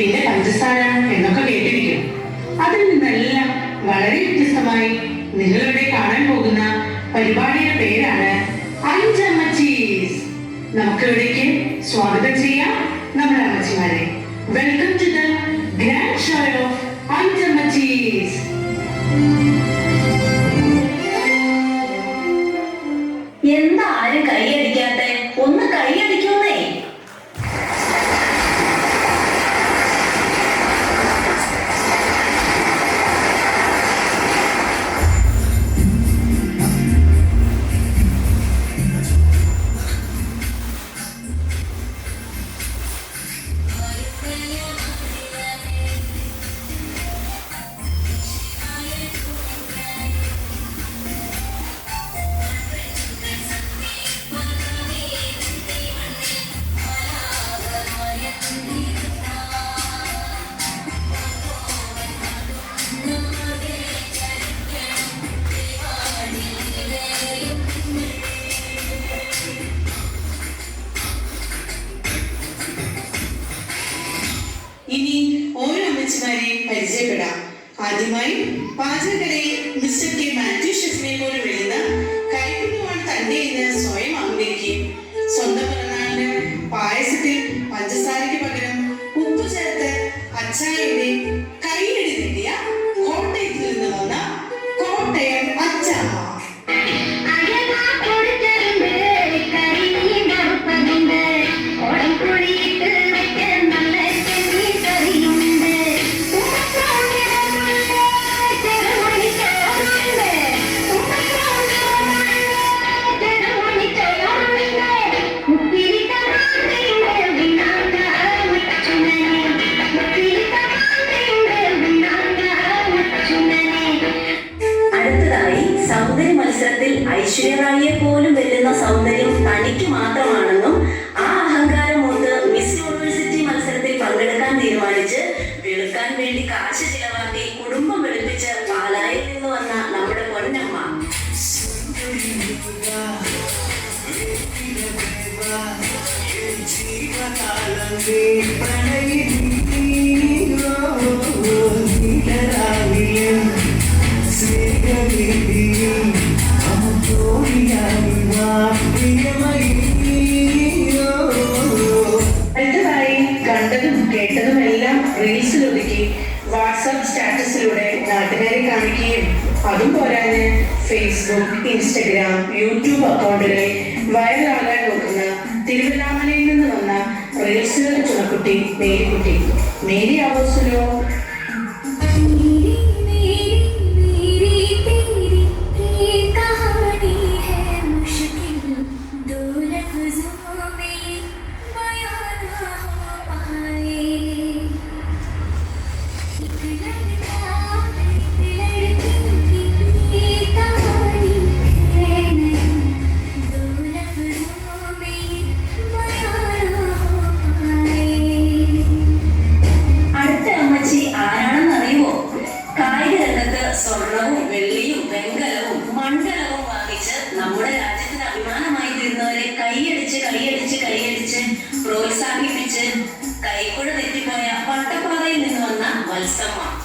പിന്നെ പഞ്ചസാര എന്നൊക്കെ കേട്ടിരിക്കും. അതിൽ നിന്നെല്ലാം വളരെ വ്യത്യസ്തമായി നിങ്ങളിവിടെ കാണാൻ പോകുന്ന പരിപാടിയുടെ പേരാണ് അഞ്ചമ്മച്ചീസ്. നമുക്ക് ഇവിടേക്ക് സ്വാഗതം ചെയ്യാം. നമ്മുടെ അമ്മച്ചിമാരെ വെൽക്കം ടു ദ ഗ്രാൻഡ് ആദ്യമായി പാചകരയിൽ മിസ്റ്റർ കെ മാത്യു ഷെഫിനെ പോലെ വിളിക്കുന്ന കൈകൊണ്ടുമാണ് തന്റെ എന്ന് സ്വയം അംഗീകരിക്കുകയും സ്വന്തം കേട്ടതും എല്ലാം റീൽസിൽ ഒതുക്കി സ്റ്റാറ്റസിലൂടെ നാട്ടുകാരെ കാണിക്കുകയും അതും പോരാന് ഫേസ്ബുക്ക് ഇൻസ്റ്റഗ്രാം യൂട്യൂബ് അക്കൗണ്ടുകളിൽ വൈറലാകാൻ നോക്കുന്ന തിരുവല്ലാമലയിൽ നിന്ന് വന്ന റീൽസുകളുടെ ചുണക്കുട്ടി മേരിക്കുട്ടി. മേരി ആവോസിലോ വന്ന വത്സമ്മ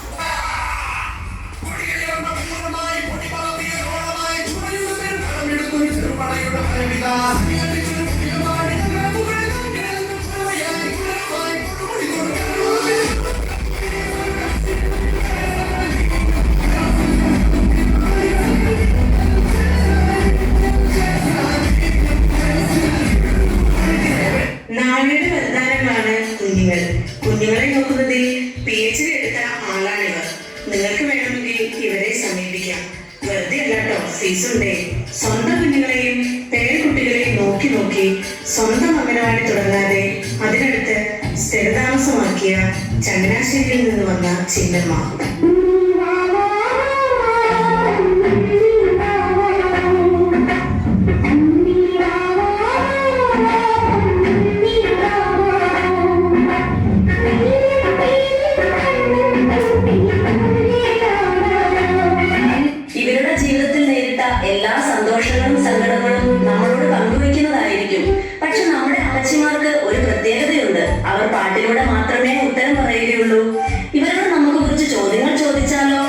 സമീപിക്കാം വെറുതെ അല്ല കേട്ടോ ഫീസ് ഉണ്ടേ സ്വന്തം കുഞ്ഞുങ്ങളെയും പേരക്കുട്ടികളെയും നോക്കി നോക്കി സ്വന്തം അംഗനവാടി തുടങ്ങാതെ അതിനടുത്ത് സ്ഥിരതാമസമാക്കിയ ചങ്ങനാശ്ശേരിയിൽ നിന്ന് വന്ന ചിന്നമ്മ. അമ്മച്ചിമാർക്ക് ഒരു പ്രത്യേകതയുണ്ട്. അവർ പാട്ടിലൂടെ മാത്രമേ ഉത്തരം പറയുകയുള്ളൂ. ഇവരോട് നമുക്ക് കുറച്ച് ചോദ്യങ്ങൾ ചോദിച്ചാലോ?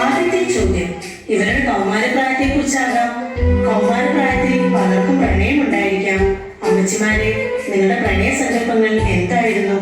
ആദ്യത്തെ ചോദ്യം ഇവരുടെ കൗമാരപ്രായത്തെ കുറിച്ചാകാം കൗമാരപ്രായത്തിൽ പലർക്കും പ്രണയം ഉണ്ടായിരിക്കാം അമ്മച്ചിമാരെ നിങ്ങളുടെ പ്രണയ സങ്കല്പങ്ങൾ എന്തായിരുന്നു?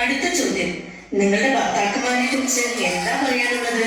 അടുത്ത ചോദ്യം. നിങ്ങളുടെ ഭർത്താക്കന്മാരെ കുറിച്ച് എന്താ പറയാനുള്ളത്?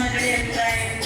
Madrid, like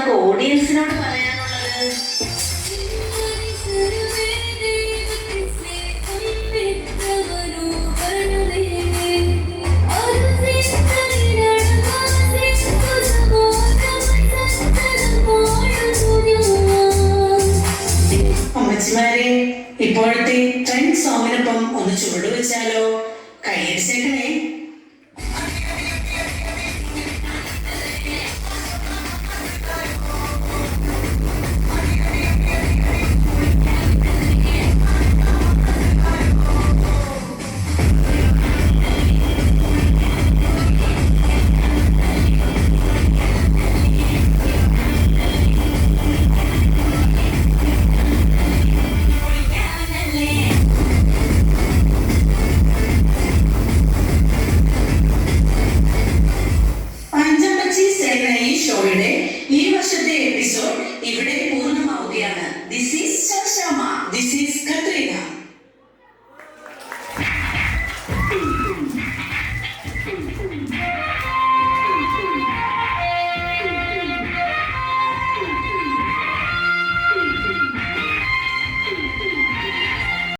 അമ്മച്ചിമാർക്ക് ഓഡിയൻസിനോട് പറയാനുള്ളത്? അമ്മച്ചിമാരെ ഇപ്പോഴത്തെ ട്രെൻഡ് സോങ്ങിനൊപ്പം ഒന്ന് ചുവട്